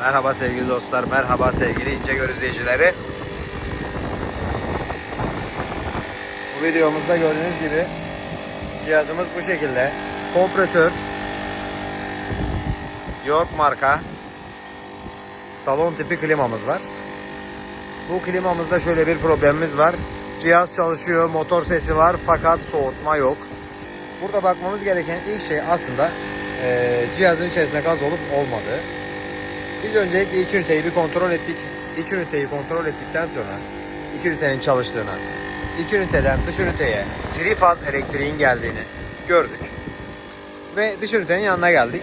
Merhaba sevgili dostlar, merhaba sevgili İncegöl izleyicileri. Bu videomuzda gördüğünüz gibi cihazımız bu şekilde. Kompresör, York marka salon tipi klimamız var. Bu klimamızda şöyle bir problemimiz var. Cihaz çalışıyor, motor sesi var fakat soğutma yok. Burada bakmamız gereken ilk şey aslında eee, cihazın içerisinde gaz olup olmadığı. Biz öncelikle iç üniteyi bir kontrol ettik. İç üniteyi kontrol ettikten sonra iç ünitenin çalıştığını, iç üniteden dış üniteye trifaz elektriğin geldiğini gördük. Ve dış ünitenin yanına geldik.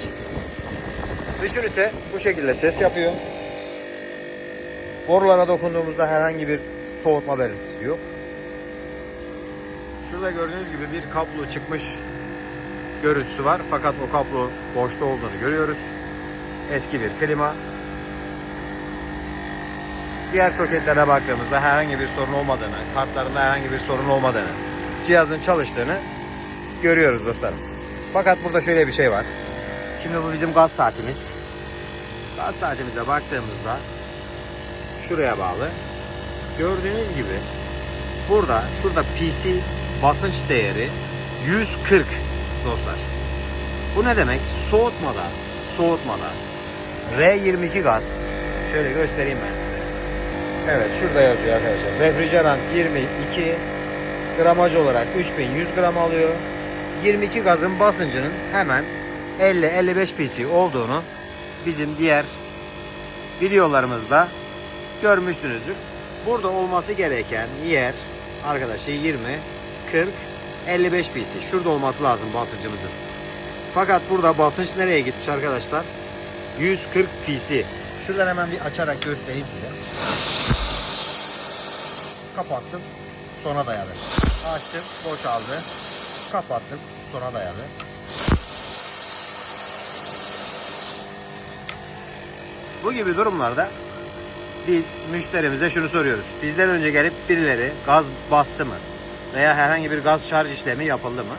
Dış ünite bu şekilde ses yapıyor. Borulara dokunduğumuzda herhangi bir soğutma belirtisi yok. Şurada gördüğünüz gibi bir kablo çıkmış görüntüsü var. Fakat o kablo boşta olduğunu görüyoruz. Eski bir klima. Diğer soketlere baktığımızda herhangi bir sorun olmadığını, kartlarında herhangi bir sorun olmadığını, cihazın çalıştığını görüyoruz dostlarım. Fakat burada şöyle bir şey var. Şimdi bu bizim gaz saatimiz. Gaz saatimize baktığımızda şuraya bağlı. Gördüğünüz gibi burada şurada PC basınç değeri 140 dostlar. Bu ne demek? Soğutmada, soğutmada R22 gaz. Şöyle göstereyim ben size. Evet şurada yazıyor arkadaşlar. Refrigerant 22 gramaj olarak 3100 gram alıyor. 22 gazın basıncının hemen 50-55 psi olduğunu bizim diğer videolarımızda görmüşsünüzdür. Burada olması gereken yer arkadaşlar 20, 40, 55 psi. Şurada olması lazım basıncımızın. Fakat burada basınç nereye gitmiş arkadaşlar? 140 psi. Şuradan hemen bir açarak göstereyim size. Kapattım. Sona dayalı. Açtım. Boşaldı. Kapattım. Sona dayalı. Bu gibi durumlarda biz müşterimize şunu soruyoruz. Bizden önce gelip birileri gaz bastı mı? Veya herhangi bir gaz şarj işlemi yapıldı mı?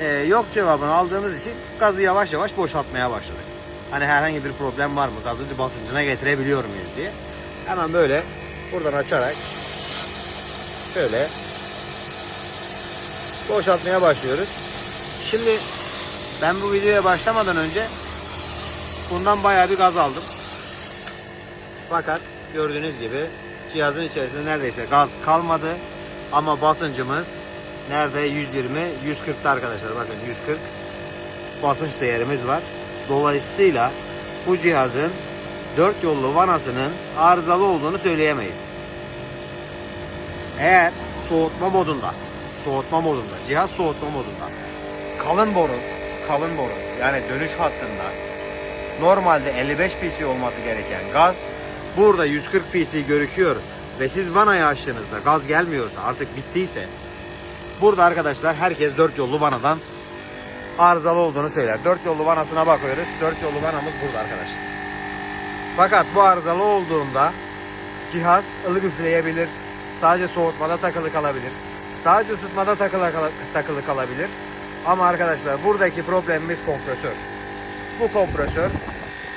Ee, yok cevabını aldığımız için gazı yavaş yavaş boşaltmaya başladık. Hani herhangi bir problem var mı? Gazıcı basıncına getirebiliyor muyuz diye. Hemen böyle buradan açarak şöyle boşaltmaya başlıyoruz. Şimdi ben bu videoya başlamadan önce bundan bayağı bir gaz aldım. Fakat gördüğünüz gibi cihazın içerisinde neredeyse gaz kalmadı. Ama basıncımız nerede? 120, 140'ta arkadaşlar. Bakın 140 basınç değerimiz var. Dolayısıyla bu cihazın 4 yollu vanasının arızalı olduğunu söyleyemeyiz. Eğer soğutma modunda, soğutma modunda, cihaz soğutma modunda kalın boru, kalın boru yani dönüş hattında normalde 55 psi olması gereken gaz burada 140 psi görüküyor ve siz vanayı açtığınızda gaz gelmiyorsa artık bittiyse burada arkadaşlar herkes 4 yollu vanadan arızalı olduğunu söyler. 4 yollu vanasına bakıyoruz. 4 yollu vanamız burada arkadaşlar. Fakat bu arızalı olduğunda cihaz ılık üfleyebilir. Sadece soğutmada takılı kalabilir. Sadece ısıtmada takılı, takılı kalabilir. Ama arkadaşlar buradaki problemimiz kompresör. Bu kompresör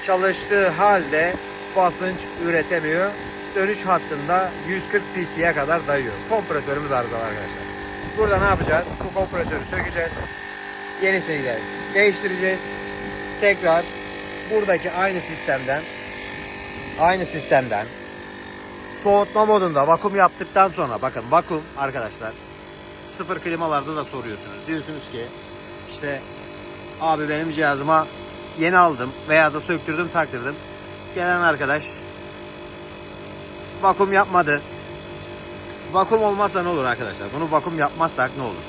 çalıştığı halde basınç üretemiyor. Dönüş hattında 140 psi'ye kadar dayıyor. Kompresörümüz arızalı arkadaşlar. Burada ne yapacağız? Bu kompresörü sökeceğiz. Yenisini de değiştireceğiz. Tekrar buradaki aynı sistemden aynı sistemden soğutma modunda vakum yaptıktan sonra bakın vakum arkadaşlar sıfır klimalarda da soruyorsunuz. Diyorsunuz ki işte abi benim cihazıma yeni aldım veya da söktürdüm taktırdım. Gelen arkadaş vakum yapmadı. Vakum olmazsa ne olur arkadaşlar? Bunu vakum yapmazsak ne olur?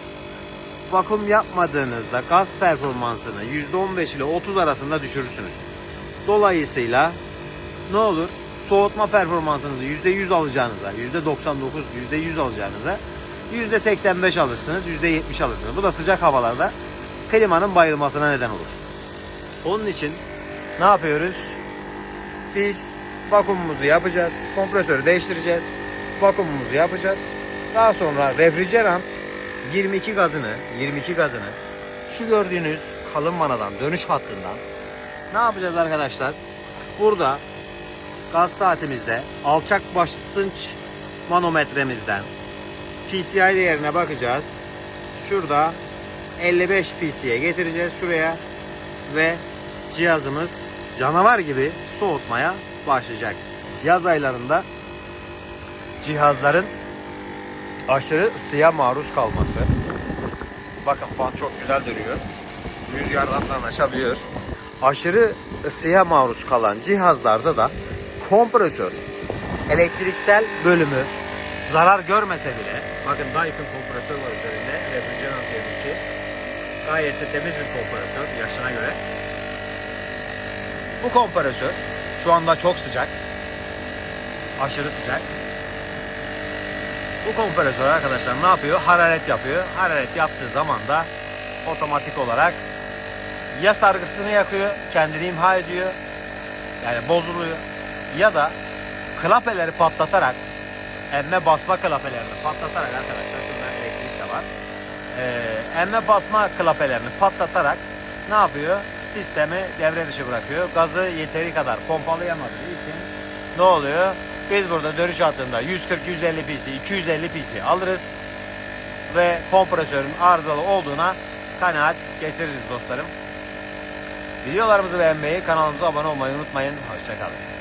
Vakum yapmadığınızda gaz performansını %15 ile 30 arasında düşürürsünüz. Dolayısıyla ne olur? Soğutma performansınızı %100 alacağınıza, %99, %100 alacağınıza %85 alırsınız, %70 alırsınız. Bu da sıcak havalarda klimanın bayılmasına neden olur. Onun için ne yapıyoruz? Biz vakumumuzu yapacağız. Kompresörü değiştireceğiz. Vakumumuzu yapacağız. Daha sonra refrigerant 22 gazını, 22 gazını şu gördüğünüz kalın vanadan, dönüş hattından ne yapacağız arkadaşlar? Burada gaz saatimizde alçak basınç manometremizden PCI değerine bakacağız. Şurada 55 PC'ye getireceğiz şuraya ve cihazımız canavar gibi soğutmaya başlayacak. Yaz aylarında cihazların aşırı ısıya maruz kalması. Bakın fan çok güzel duruyor. Rüzgardan da anlaşabiliyor. Aşırı ısıya maruz kalan cihazlarda da kompresör, elektriksel bölümü zarar görmese bile bakın Daikin kompresör var üzerinde refrigerant diye Gayet de temiz bir kompresör yaşına göre. Bu kompresör şu anda çok sıcak. Aşırı sıcak. Bu kompresör arkadaşlar ne yapıyor? Hararet yapıyor. Hararet yaptığı zaman da otomatik olarak ya sargısını yakıyor, kendini imha ediyor. Yani bozuluyor. Ya da klapeleri patlatarak emme basma klapelerini patlatarak arkadaşlar şurada elektrik de var. Ee, emme basma klapelerini patlatarak ne yapıyor? Sistemi devre dışı bırakıyor. Gazı yeteri kadar pompalayamadığı için ne oluyor? Biz burada dönüş hattında 140, 150 pc, 250 pc alırız ve kompresörün arızalı olduğuna kanaat getiririz dostlarım. Videolarımızı beğenmeyi, kanalımıza abone olmayı unutmayın. Hoşçakalın.